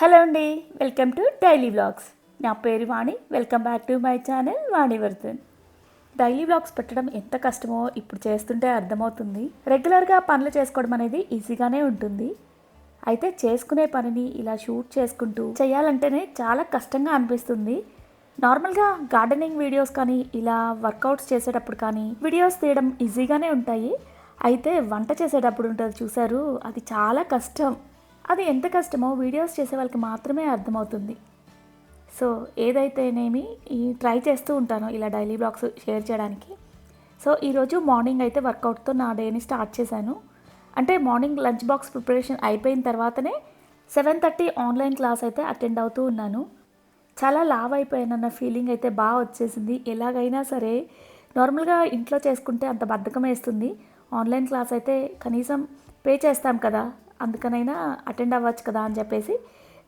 Hello అండి welcome to daily vlogs. నా పేరు Vani welcome back to my channel Vani Vardhan. Daily vlogs పెట్టడం ఎంత కష్టమో ఇప్పుడు చేస్తుంటే అర్థమవుతుంది. రెగ్యులర్గా పనులు చేసుకోవడం అనేది ఈజీగానే ఉంటుంది. అయితే చేసుకునే పనిని ఇలా షూట్ చేసుకుంటూ చేయాలంటేనే చాలా కష్టంగా అనిపిస్తుంది. నార్మల్గా గార్డెనింగ్ వీడియోస్ కానీ ఇలా వర్కౌట్స్ చేసేటప్పుడు కానీ వీడియోస్ తీయడం ఈజీగానే ఉంటాయి. అయితే వంట చేసేటప్పుడు ఉంటుంది చూసారు అది చాలా కష్టం. అది ఎంత కష్టమో వీడియోస్ చేసే వాళ్ళకి మాత్రమే అర్థమవుతుంది. సో ఏదైతేనేమి ఈ ట్రై చేస్తూ ఉంటాను ఇలా డైలీ బ్లాగ్స్ షేర్ చేయడానికి. సో ఈరోజు మార్నింగ్ అయితే వర్కౌట్తో నా డేని స్టార్ట్ చేశాను. అంటే మార్నింగ్ లంచ్ బాక్స్ ప్రిపరేషన్ అయిపోయిన తర్వాతనే సెవెన్ థర్టీ ఆన్లైన్ క్లాస్ అయితే అటెండ్ అవుతూ ఉన్నాను. చాలా లావ్ అయిపోయానన్న ఫీలింగ్ అయితే బాగా వచ్చేసింది. ఎలాగైనా సరే నార్మల్గా ఇంట్లో చేసుకుంటే అంత బద్ధకం వేస్తుంది. ఆన్లైన్ క్లాస్ అయితే కనీసం పే చేస్తాం కదా. అందుకనైనా అటెండ్ అవ్వచ్చు కదా అని చెప్పేసి.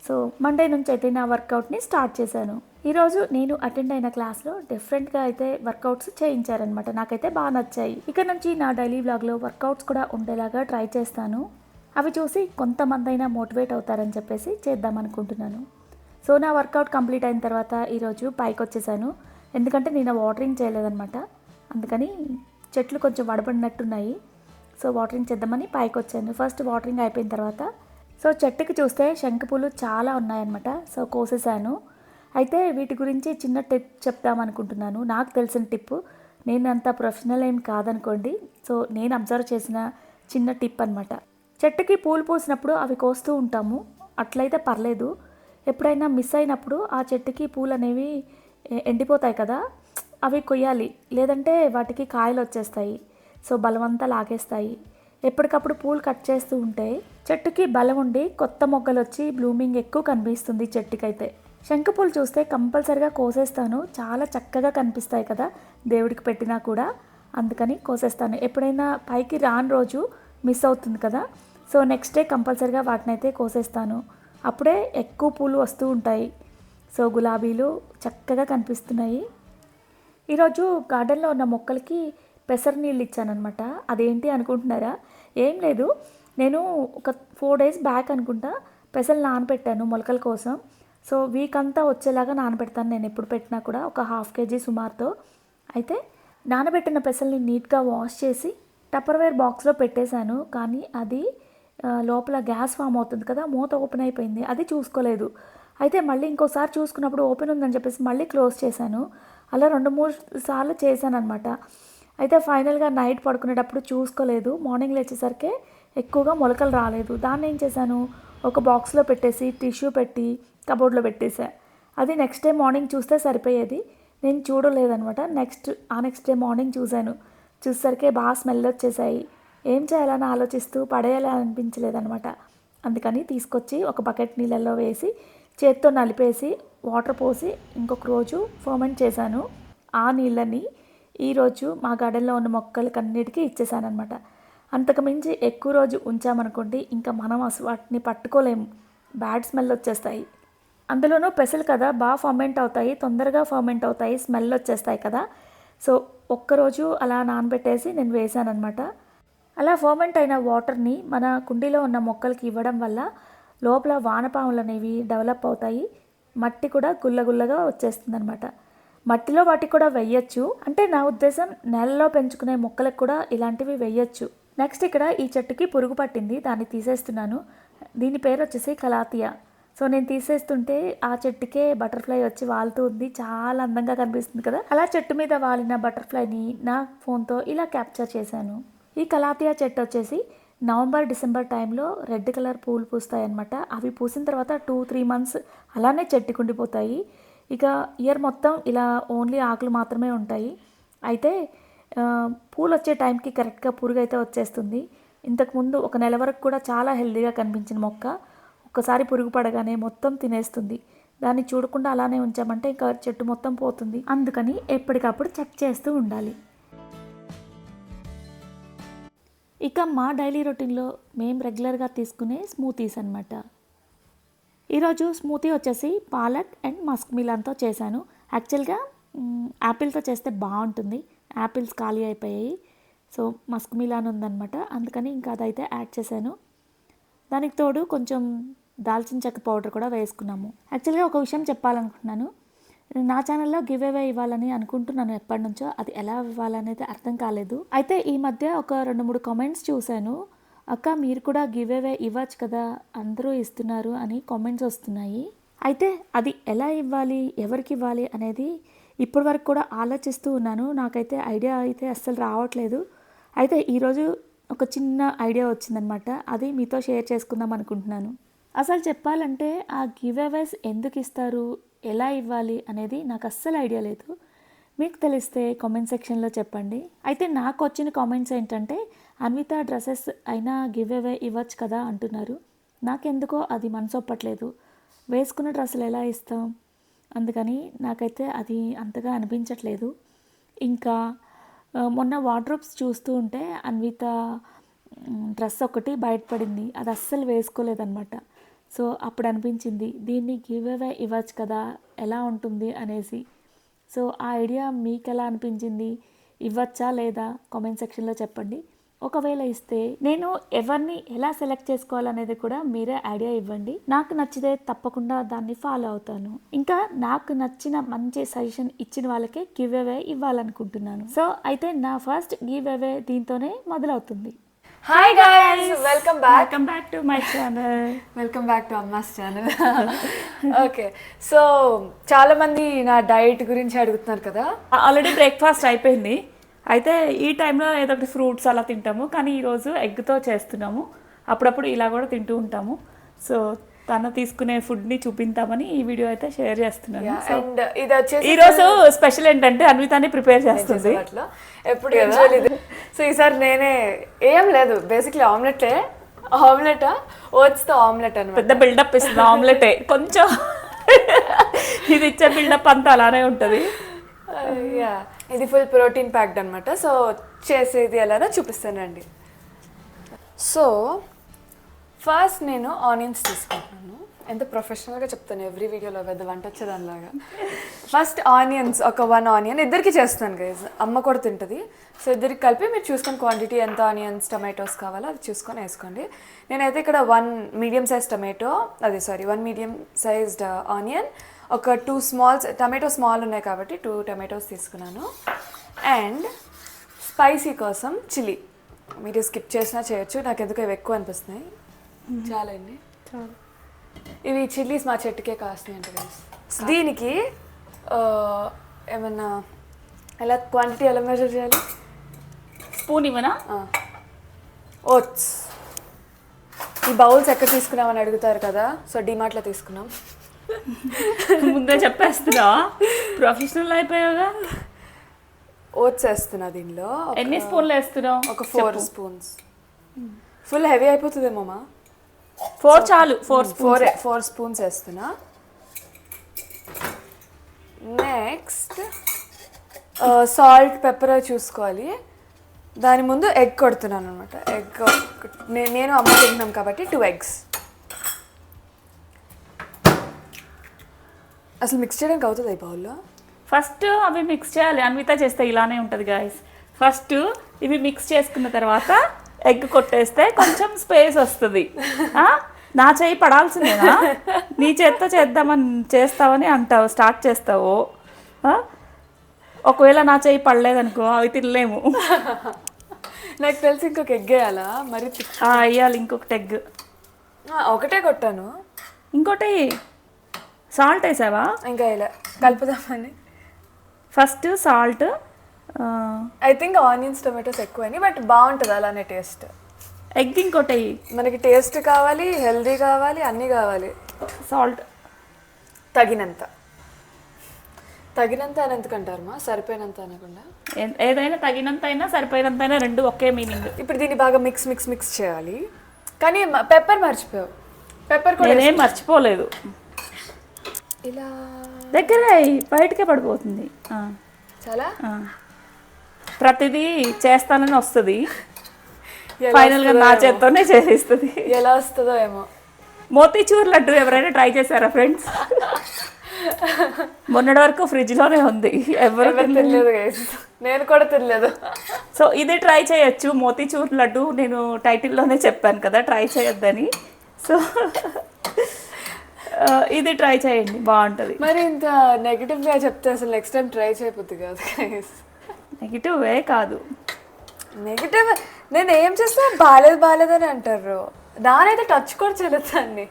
సో మండే నుంచి అయితే నా వర్కౌట్ని స్టార్ట్ చేశాను. ఈరోజు నేను అటెండ్ అయిన క్లాస్లో డిఫరెంట్గా అయితే వర్కౌట్స్ చేయించారనమాట నాకైతే బాగా నచ్చాయి. ఇక నుంచి నా డైలీ బ్లాగ్లో వర్కౌట్స్ కూడా ఉండేలాగా ట్రై చేస్తాను. అవి చూసి కొంతమంది అయినా మోటివేట్ అవుతారని చెప్పేసి చేద్దాం అనుకుంటున్నాను. సో నా వర్కౌట్ కంప్లీట్ అయిన తర్వాత ఈరోజు పైకి వచ్చేసాను. ఎందుకంటే నేను వాటరింగ్ చేయలేదన్నమాట. అందుకని చెట్లు కొంచెం వడబడినట్టున్నాయి. సో వాటరింగ్ చేద్దామని పైకి వచ్చాను. ఫస్ట్ వాటరింగ్ అయిపోయిన తర్వాత సో చెట్టుకి చూస్తే శంఖపూలు చాలా ఉన్నాయన్నమాట. సో కోసేసాను అయితే వీటి గురించి చిన్న టిప్ చెప్దామనుకుంటున్నాను నాకు తెలిసిన టిప్ నేను అంత ప్రొఫెషనల్ ఏం కాదనుకోండి. సో నేను అబ్జర్వ్ చేసిన చిన్న టిప్ అనమాట చెట్టుకి పూలు పూసినప్పుడు అవి కోస్తూ ఉంటాము. అట్లయితే పర్లేదు. ఎప్పుడైనా మిస్ అయినప్పుడు ఆ చెట్టుకి పూలు అనేవి ఎండిపోతాయి కదా అవి కొయ్యాలి. లేదంటే వాటికి కాయలు వచ్చేస్తాయి. సో బలమంతా లాగేస్తాయి ఎప్పటికప్పుడు పూలు కట్ చేస్తూ ఉంటే చెట్టుకి బలం ఉండి కొత్త మొగ్గలు వచ్చి బ్లూమింగ్ ఎక్కువ కనిపిస్తుంది చెట్టుకైతే. శంఖపూలు చూస్తే కంపల్సరిగా కోసేస్తాను. చాలా చక్కగా కనిపిస్తాయి కదా దేవుడికి పెట్టినా కూడా. అందుకని కోసేస్తాను. ఎప్పుడైనా పైకి రాని రోజు మిస్ అవుతుంది కదా. సో నెక్స్ట్ డే కంపల్సరిగా వాటిని అయితే కోసేస్తాను. అప్పుడే ఎక్కువ పూలు వస్తూ ఉంటాయి. సో గులాబీలు చక్కగా కనిపిస్తున్నాయి. ఈరోజు గార్డెన్లో ఉన్న మొక్కలకి పెసర నీళ్ళు ఇచ్చానమాట అదేంటి అనుకుంటున్నారా? ఏం లేదు. నేను ఒక ఫోర్ డేస్ బ్యాక్ అనుకుంటా పెసలు నానబెట్టాను మొలకల కోసం. సో వీక్ అంతా వచ్చేలాగా నానబెడతాను నేను ఎప్పుడు పెట్టినా కూడా ఒక హాఫ్ కేజీ సుమారుతో. అయితే నానబెట్టిన పెసల్ని నీట్గా వాష్ చేసి టప్పర్వేర్ బాక్స్లో పెట్టేశాను. కానీ అది లోపల గ్యాస్ ఫామ్ అవుతుంది కదా మూత ఓపెన్ అయిపోయింది. అది చూసుకోలేదు. అయితే మళ్ళీ ఇంకోసారి చూసుకున్నప్పుడు ఓపెన్ ఉందని చెప్పేసి మళ్ళీ క్లోజ్ చేశాను. అలా రెండు మూడు సార్లు చేశాను అనమాట అయితే ఫైనల్గా నైట్ పడుకునేటప్పుడు చూసుకోలేదు. మార్నింగ్ లేచేసరికి ఎక్కువగా మొలకలు రాలేదు. దాన్ని ఏం చేశాను? ఒక బాక్స్లో పెట్టేసి టిష్యూ పెట్టి కబోర్డ్లో పెట్టేసా అది నెక్స్ట్ డే మార్నింగ్ చూస్తే సరిపోయేది. నేను చూడలేదనమాట. నెక్స్ట్ ఆ నెక్స్ట్ డే మార్నింగ్ చూశాను. చూసేసరికి బాగా స్మెల్ వచ్చేసాయి ఏం చేయాలని ఆలోచిస్తూ పడేయాలని అనిపించలేదనమాట అందుకని తీసుకొచ్చి ఒక బకెట్ నీళ్ళల్లో వేసి చేత్తో నలిపేసి వాటర్ పోసి ఇంకొక రోజు ఫర్మెంట్ చేశాను. ఆ నీళ్ళని ఈరోజు మా గార్డెన్లో ఉన్న మొక్కలకి అన్నిటికీ ఇచ్చేసాను అనమాట అంతకుమించి ఎక్కువ రోజు ఉంచామనుకోండి ఇంకా మనం అసలు వాటిని పట్టుకోలేము. బ్యాడ్ స్మెల్ వచ్చేస్తాయి. అందులోనూ పెసలు కదా బాగా ఫర్మెంట్ అవుతాయి తొందరగా ఫర్మెంట్ అవుతాయి స్మెల్ వచ్చేస్తాయి కదా. సో ఒక్కరోజు అలా నానబెట్టేసి నేను వేసానమాట అలా ఫర్మెంట్ అయిన వాటర్ని మన కుండీలో ఉన్న మొక్కలకి ఇవ్వడం వల్ల లోపల వానపాములు అనేవి డెవలప్ అవుతాయి. మట్టి కూడా గుల్లగుల్లగా వచ్చేస్తుంది అనమాట మట్టిలో వాటికి కూడా వెయ్యొచ్చు అంటే నా ఉద్దేశం నెలలో పెంచుకునే మొక్కలకు కూడా ఇలాంటివి వెయ్యొచ్చు నెక్స్ట్ ఇక్కడ ఈ చెట్టుకి పురుగు పట్టింది. దాన్ని తీసేస్తున్నాను. దీని పేరు వచ్చేసి కలాతియా. సో నేను తీసేస్తుంటే ఆ చెట్టుకే బటర్ఫ్లై వచ్చి వాలుతూ ఉంది. చాలా అందంగా కనిపిస్తుంది కదా. అలా చెట్టు మీద వాలిన బటర్ఫ్లైని నా ఫోన్తో ఇలా క్యాప్చర్ చేశాను. ఈ కలాతియా చెట్టు వచ్చేసి నవంబర్ డిసెంబర్ టైంలో రెడ్ కలర్ పూలు పూస్తాయి అనమాట అవి పూసిన తర్వాత టూ త్రీ మంత్స్ అలానే చెట్టుకుండిపోతాయి ఇక ఇయర్ మొత్తం ఇలా ఓన్లీ ఆకులు మాత్రమే ఉంటాయి. అయితే పూలు వచ్చే టైంకి కరెక్ట్గా పురుగు అయితే వచ్చేస్తుంది ఇంతకుముందు ఒక నెల వరకు కూడా చాలా హెల్దీగా కనిపించిన మొక్క ఒక్కసారి పురుగు పడగానే మొత్తం తినేస్తుంది. దాన్ని చూడకుండా అలానే ఉంచామంటే ఇంకా చెట్టు మొత్తం పోతుంది. అందుకని ఎప్పటికప్పుడు చెక్ చేస్తూ ఉండాలి. ఇక మా డైలీ రొటీన్లో మేము రెగ్యులర్గా తీసుకునే స్మూతీస్ అనమాట ఈరోజు స్మూతీ వచ్చేసి పాలక్ అండ్ మస్క్ మిలాన్తో చేశాను. యాక్చువల్గా యాపిల్తో చేస్తే బాగుంటుంది. యాపిల్స్ ఖాళీ అయిపోయాయి. సో మస్క్ మిలాన్ ఉందనమాట అందుకని ఇంకా అదైతే యాడ్ చేశాను. దానికి తోడు కొంచెం దాల్చిన చెక్క పౌడర్ కూడా వేసుకున్నాము. యాక్చువల్గా ఒక విషయం చెప్పాలనుకుంటున్నాను. నా ఛానల్లో గివ్ అవే ఇవ్వాలని అనుకుంటున్నాను ఎప్పటి నుంచో అది ఎలా ఇవ్వాలనేది అర్థం కాలేదు. అయితే ఈ మధ్య ఒక రెండు మూడు కామెంట్స్ చూశాను. అక్క మీరు కూడా గివ్ అవే ఇవ్వచ్చు కదా అందరూ ఇస్తున్నారు అని కామెంట్స్ వస్తున్నాయి. అయితే అది ఎలా ఇవ్వాలి ఎవరికి ఇవ్వాలి అనేది ఇప్పటి వరకు కూడా ఆలోచిస్తూ ఉన్నాను. నాకైతే ఐడియా అయితే అస్సలు రావట్లేదు. అయితే ఈరోజు ఒక చిన్న ఐడియా వచ్చిందనమాట. అది మీతో షేర్ చేసుకుందాం అనుకుంటున్నాను. అసలు చెప్పాలంటే ఆ గివ్ అవేస్ ఎందుకు ఇస్తారు ఎలా ఇవ్వాలి అనేది నాకు అస్సలు ఐడియా లేదు. మీకు తెలిస్తే కామెంట్ సెక్షన్లో చెప్పండి. అయితే నాకు వచ్చిన కామెంట్స్ ఏంటంటే అన్విత డ్రెస్సెస్ అయినా గివ్ అవే ఇవ్వచ్చు కదా అంటున్నారు. నాకెందుకో అది మనసు ఒప్పట్లేదు వేసుకున్న డ్రెస్సులు ఎలా ఇస్తాం? అందుకని నాకైతే అది అంతగా అనిపించట్లేదు. ఇంకా మొన్న వార్డ్రోబ్స్ చూస్తూ ఉంటే అన్విత డ్రెస్ ఒకటి బయటపడింది. అది అస్సలు వేసుకోలేదన్నమాట. సో అప్పుడు అనిపించింది దీన్ని గివ్ అవే ఇవ్వచ్చు కదా ఎలా ఉంటుంది? అనేసి. సో ఆ ఐడియా మీకు ఎలా అనిపించింది? ఇవ్వచ్చా లేదా? కామెంట్ సెక్షన్లో చెప్పండి. ఒకవేళ ఇస్తే నేను ఎవరిని ఎలా సెలెక్ట్ చేసుకోవాలనేది కూడా మీరే ఐడియా ఇవ్వండి. నాకు నచ్చితే తప్పకుండా దాన్ని ఫాలో అవుతాను. ఇంకా నాకు నచ్చిన మంచి సజెషన్ ఇచ్చిన వాళ్ళకే గివ్ అవే ఇవ్వాలనుకుంటున్నాను. సో అయితే నా ఫస్ట్ గివ్ అవే దీంతోనే మొదలవుతుంది. Hi guys welcome back welcome back to my channel welcome back to అమ్మాస్ channel okay so చాలా మంది నా డైట్ గురించి అడుగుతున్నారు కదా. ఆల్రెడీ బ్రేక్ఫాస్ట్ అయిపోయింది. అయితే ఈ టైంలో ఏదో ఒకటి ఫ్రూట్స్ అలా తింటాము కానీ ఈరోజు ఎగ్తో చేస్తున్నాము. అప్పుడప్పుడు ఇలా కూడా తింటూ ఉంటాము. సో తను తీసుకునే ఫుడ్ని చూపిద్దామని ఈ వీడియో అయితే షేర్ చేస్తున్నాను. అండ్ ఇది వచ్చేసి ఈ రోజు స్పెషల్ ఏంటంటే అన్వితాని ప్రిపేర్ చేస్తుంది. అట్లా ఎప్పుడు సో ఈసారి నేనే ఏం లేదు బేసిక్లీ ఆమ్లెటే ఆమ్లెట్ ఓట్స్తో ఆమ్లెట్ అనమాట పెద్ద బిల్డప్ ఇస్తుంది ఆమ్లెటే కొంచెం ఇది ఇచ్చే బిల్డప్ అంతా అలానే ఉంటుంది. యా ఇది ఫుల్ ప్రోటీన్ ప్యాక్డ్ అనమాట సో చేసేది ఎలానో చూపిస్తానండి. సో ఫస్ట్ నేను ఆనియన్స్ తీసుకుంటున్నాను. ఎంత ప్రొఫెషనల్గా చెప్తాను ఎవ్రీ వీడియోలో పెద్ద వంట వచ్చేదానిలాగా. ఫస్ట్ ఆనియన్స్ ఒక వన్ ఆనియన్ ఇద్దరికి చేస్తాను గైజ్ అమ్మ కూడా తింటుంది. సో ఇద్దరికి కలిపి మీరు చూసుకొని క్వాంటిటీ ఎంత ఆనియన్స్ టమాటోస్ కావాలో అది చూసుకొని వేసుకోండి. నేనైతే ఇక్కడ వన్ మీడియం సైజ్ టమాటో అది sorry one medium sized onion ఒక టూ స్మాల్స్ టమాటో స్మాల్ ఉన్నాయి కాబట్టి టూ టమాటోస్ తీసుకున్నాను. అండ్ స్పైసీ కోసం చిల్లీ మీరు స్కిప్ చేసినా చేయొచ్చు. నాకు ఎందుకు ఇవి ఎక్కువ అనిపిస్తున్నాయి. చాలా. అండి ఇవి చిల్లీస్ మా చెట్టుకే కాస్తున్నాయి అంటే. దీనికి ఏమన్నా ఎలా క్వాంటిటీ ఎలా మెజర్ చేయాలి? స్పూన్ ఇవ్వనా? ఓట్స్ ఈ బౌల్స్ ఎక్కడ తీసుకున్నామని అడుగుతారు కదా. సో డిమార్ట్లో తీసుకున్నాం. ముందే చెప్పేస్తున్నావా ప్రొఫెషనల్ అయిపోయావుగా? ఓట్స్ వేస్తున్నా దీనిలో ఎన్ని స్పూన్లు వేస్తున్నావు? ఒక ఫోర్ స్పూన్స్. ఫుల్ హెవీ అయిపోతుందేమో మా ఫోర్ చాలు ఫోర్ ఫోర్ ఫోర్ స్పూన్స్ వేస్తున్నా. నెక్స్ట్ సాల్ట్ పెప్పర్ చూసుకోవాలి. దాని ముందు ఎగ్ కొడుతున్నాను అనమాట ఎగ్ నేను అమ్మ తింటున్నాం కాబట్టి టూ ఎగ్స్ అసలు మిక్స్ చేయడానికి అవుతుంది బౌల్లో ఫస్ట్ అవి మిక్స్ చేయాలి. అన్విత చేస్తే ఇలానే ఉంటుంది గాయస్ ఫస్ట్ ఇవి మిక్స్ చేసుకున్న తర్వాత ఎగ్ కొట్టేస్తే కొంచెం స్పేస్ వస్తుంది? నా చేయి పడాల్సిందేనా? నీ చేత్తో చేద్దామని చేస్తావని అంటావు స్టార్ట్ చేస్తావు? ఒకవేళ నా చేయి పడలేదనుకో అవి తినలేము. నాకు తెలిసి ఇంకొక ఎగ్ వేయాలా? మరి వేయాలి ఇంకొకటి ఎగ్ ఒకటే కొట్టాను. ఇంకోటి సాల్ట్ వేసావా? ఇంకా ఇలా కలుపుదామని. First salt I think onions tomatoes ఎక్కువని బట్ బాగుంటుంది అలానే టేస్ట్. ఎగ్ ఇంకోటి మనకి టేస్ట్ కావాలి హెల్దీ కావాలి అన్నీ కావాలి. సాల్ట్. తగినంత. తగినంత అని ఎందుకంటారు మా? సరిపోయినంత అనకుండా. ఏ- ఏదైనా తగినంత అయినా సరిపోయినంత అయినా రెండు ఒకే మీనింగ్. ఇప్పుడు దీన్ని బాగా మిక్స్ మిక్స్ మిక్స్ చేయాలి. కానీ పెప్పర్ మర్చిపోయావు. పెప్పర్ కూడా నేనేం మర్చిపోలేదు. ఇలా దగ్గర బయటకే పడిపోతుంది. చాలా. ప్రతిదీ చేస్తానని వస్తుంది. ఫైనల్గా నా చేత్తోనే చేసేస్తుంది. ఎలా వస్తుందో ఏమో. మోతీచూర్ లడ్డు ఎవరైనా ట్రై చేశారా ఫ్రెండ్స్? మొన్నటి వరకు ఫ్రిడ్జ్లోనే ఉంది. ఎవరు తినలేదు. గైస్ నేను కూడా తినలేదు. సో ఇది ట్రై చేయొచ్చు. మోతీచూర్ లడ్డు నేను టైటిల్లోనే చెప్పాను కదా ట్రై చేయొద్దని. సో ఇది ట్రై చేయండి బాగుంటుంది. మరి ఇంత నెగిటివ్గా చెప్తే అసలు నెక్స్ట్ టైం ట్రై చేయబుద్ది కాదు నెగిటివ్ వే కాదు. నెగిటివ్ నేను ఏం చేస్తే? బాగాలేదు బాగాలేదని అంటారు. దానైతే టచ్ కూడా చేయలేదు దాన్ని.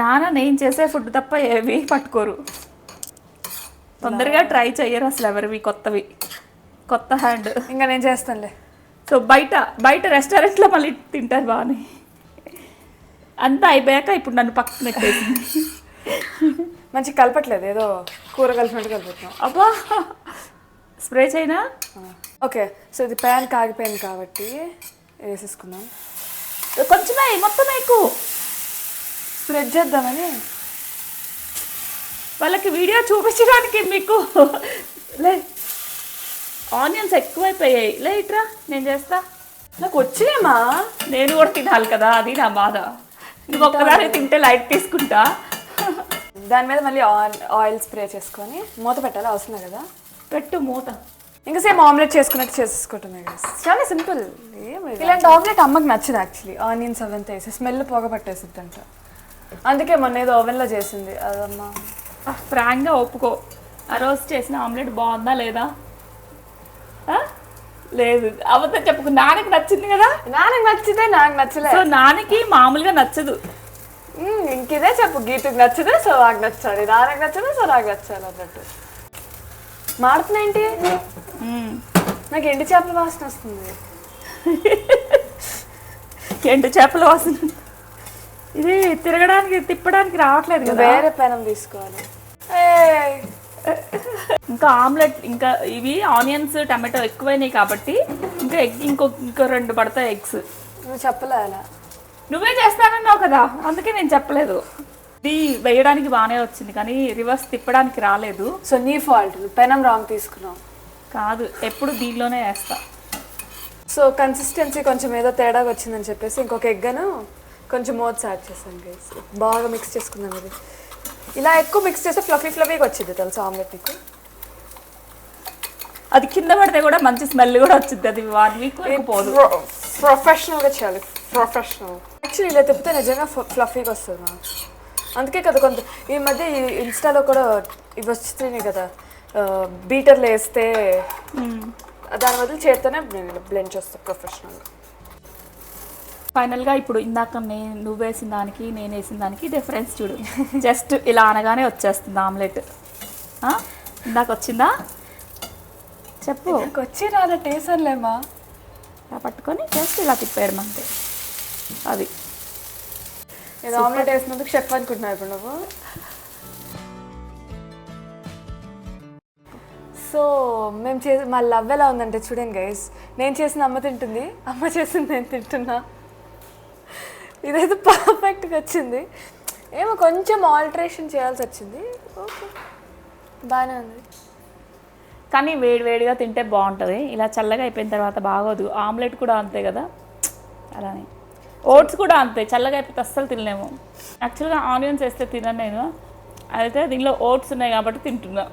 నాన్న నేను చేసే ఫుడ్ తప్ప ఏవి పట్టుకోరు. తొందరగా ట్రై చెయ్యరు అసలు ఎవరివి కొత్తవి. కొత్త హ్యాండ్ ఇంకా నేను చేస్తానులే. సో బయట బయట రెస్టారెంట్లో మళ్ళీ తింటారు బాగానే అంతా అయిపోయాక ఇప్పుడు నన్ను పక్కన పెట్టేసింది మంచి కలపట్లేదు ఏదో కూర కలిపినట్టు కలుపుతున్నాం అబ్బా! స్ప్రే చేయనా? ఓకే సో ఇది ప్యాన్ కాగిపోయింది కాబట్టి వేసేసుకుందాం. కొంచెమే మొత్తం ఎక్కువ స్ప్రెడ్ చేద్దామని. వాళ్ళకి వీడియో చూపించడానికి మీకు లే ఆనియన్స్ ఎక్కువైపోయాయి. లే ఇట్రా నేను చేస్తా. నాకు వచ్చినామా నేను కూడా తినాలి కదా అది నా బాధ. నువ్వు ఒక్కదాన్ని తింటే లైట్ తీసుకుంటా. దాని మీద మళ్ళీ ఆయిల్ ఆయిల్ స్ప్రే చేసుకొని మూత పెట్టాలి అవసరం కదా? పెట్టు మూత. ఇంకా సేమ్ ఆమ్లెట్ చేసుకున్నట్టు చేసేసుకుంటున్నాయి కదా చాలా సింపుల్. ఇలాంటి ఆమ్లెట్ అమ్మకి నచ్చదు యాక్చువల్లీ ఆనియన్స్ అవంతా వేసి స్మెల్ పొగ పట్టేసిద్ది అంట అందుకే మొన్న ఏదో ఓవెన్లో చేసింది. అదమ్మా. ఫ్రాంక్గా ఒప్పుకో. ఆ రోజు చేసిన ఆమ్లెట్ బాగుందా లేదా? లేదు. అబద్ధం చెప్పుకు. నాన్నకి నచ్చింది కదా? నాకు నచ్చితే నాకు నచ్చలే. సో నాన్నకి మామూలుగా నచ్చదు. ఇంకిదే చెప్పు. గీతకు నచ్చదే సో నాకు నచ్చాలి. నాన్నకు నచ్చదే సో నాకు నచ్చాలి అన్నట్టు. మాడుతున్నాయేంటి మ్మ్. నాకు ఎండు చేపల వాసన వస్తుంది. ఎండు చేపల వాసన. ఇది తిరగడానికి తిప్పడానికి రావట్లేదు కదా. వేరే పెనం తీసుకోవాలి. ఇంకా ఆమ్లెట్ ఇంకా ఇవి ఆనియన్స్ టమాటో ఎక్కువైనాయి కాబట్టి ఇంకా ఎగ్ ఇంకో ఇంకో రెండు పడతాయి ఎగ్స్. నువ్వు చెప్పలే అలా. నువ్వే చేస్తానన్నావు కదా అందుకే నేను చెప్పలేదు. ఇది వేయడానికి బాగానే వచ్చింది కానీ రివర్స్ తిప్పడానికి రాలేదు. సో నీ ఫాల్ట్ పెనం రాంగ్ తీసుకున్నావు. కాదు ఎప్పుడు దీనిలోనే వేస్తా. సో కన్సిస్టెన్సీ కొంచెం ఏదో తేడాగా వచ్చిందని చెప్పేసి ఇంకొక ఎగ్గను కొంచెం మోత్స్ యాడ్ చేశాను గైస్ బాగా మిక్స్ చేసుకుందాం ఇది. ఇలా ఎక్కువ మిక్స్ చేస్తే ఫ్లఫీ ఫ్లఫీగా వచ్చింది తెలుసా ఆమ్లెట్ నీకు? అది కింద పడితే కూడా మంచి స్మెల్ కూడా వచ్చింది అది వన్ వీక్ పోదు. ప్రొఫెషనల్గా చేయాలి. ప్రొఫెషనల్ యాక్చువల్లీ ఇలా తిప్పితే నిజంగా ఫ్లఫీగా వస్తుంది నాకు. అందుకే కదా కొంత ఈ మధ్య ఈ ఇన్స్టాలో కూడా ఇవి వస్తున్నాయి కదా బీటర్లు వేస్తే దాని బదులు చేత్తోనే నేను బ్లెండ్ చేస్తాను ప్రొఫెషనల్గా ఫైనల్గా ఇప్పుడు ఇందాక నేను నువ్వు వేసిన దానికి నేను వేసిన దానికి డిఫరెన్స్ చూడు. జస్ట్ ఇలా అనగానే వచ్చేస్తుంది ఆమ్లెట్? ఇందాక వచ్చిందా? చెప్పు. వచ్చి రాదా టేసర్లేమా ఇలా పట్టుకొని జస్ట్ ఇలా తిప్పేయడం అంతే. అది. ఏదో ఆమ్లెట్ వేసినందుకు షెఫ్ అనుకుంటున్నావు ఇప్పుడు నువ్వు. సో మేము చేసి మా లవ్ ఎలా ఉందంటే చూడండి గైస్ నేను చేసిన అమ్మ తింటుంది అమ్మ చేసింది నేను తింటున్నా. ఇదైతే పర్ఫెక్ట్గా వచ్చింది. ఏమో కొంచెం ఆల్టరేషన్ చేయాల్సి వచ్చింది. ఓకే బాగానే ఉంది. కానీ వేడి వేడిగా తింటే బాగుంటుంది. ఇలా చల్లగా అయిపోయిన తర్వాత బాగోదు. ఆమ్లెట్ కూడా అంతే కదా? అలానే. ఓట్స్ కూడా అంతే. చల్లగా అయిపోతే అస్సలు తినలేము. యాక్చువల్గా ఆనియన్స్ వేస్తే తినను నేను. అయితే దీనిలో ఓట్స్ ఉన్నాయి కాబట్టి తింటున్నా.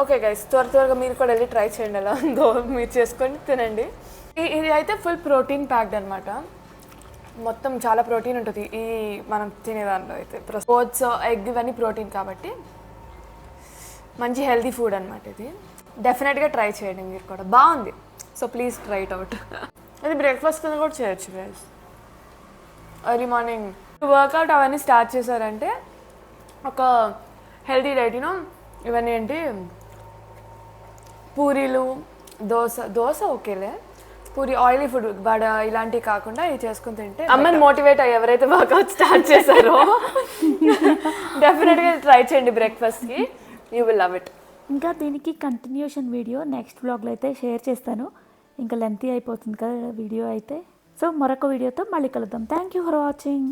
ఓకే గైస్ త్వర త్వరగా మీరు కూడా వెళ్ళి ట్రై చేయండి. ఉందో మీరు చేసుకొని తినండి. ఇది అయితే ఫుల్ ప్రోటీన్ ప్యాక్డ్ అనమాట మొత్తం చాలా ప్రోటీన్ ఉంటుంది. ఈ మనం తినేదాంట్లో అయితే. ఓట్స్ ఎగ్ ఇవన్నీ ప్రోటీన్ కాబట్టి మంచి హెల్తీ ఫుడ్ అనమాట ఇది. డెఫినెట్గా ట్రై చేయండి మీరు కూడా. బాగుంది. So please try it out అది బ్రేక్ఫాస్ట్ కింద కూడా చేయొచ్చు గైస్ ఎర్లీ మార్నింగ్ వర్కౌట్ అవన్నీ స్టార్ట్ చేశారంటే ఒక హెల్తీ డైట్ యూనో ఇవన్నీ ఏంటి? పూరీలు దోశ దోశ ఓకేలే. పూరి ఆయిలీ ఫుడ్ వడ ఇలాంటివి కాకుండా ఇవి చేసుకుని తింటే అమ్మని మోటివేట్ అయ్యి ఎవరైతే వర్కౌట్ స్టార్ట్ చేశారో. డెఫినెట్గా ట్రై చేయండి బ్రేక్ఫాస్ట్కి యూ విల్ లవ్ ఇట్ ఇంకా దీనికి కంటిన్యూషన్ వీడియో నెక్స్ట్ బ్లాగ్లో అయితే షేర్ చేస్తాను. ఇంకా లెంతీ అయిపోతుంది కదా వీడియో అయితే. సో మరొక వీడియోతో మళ్ళీ కలుద్దాం. Thank you for watching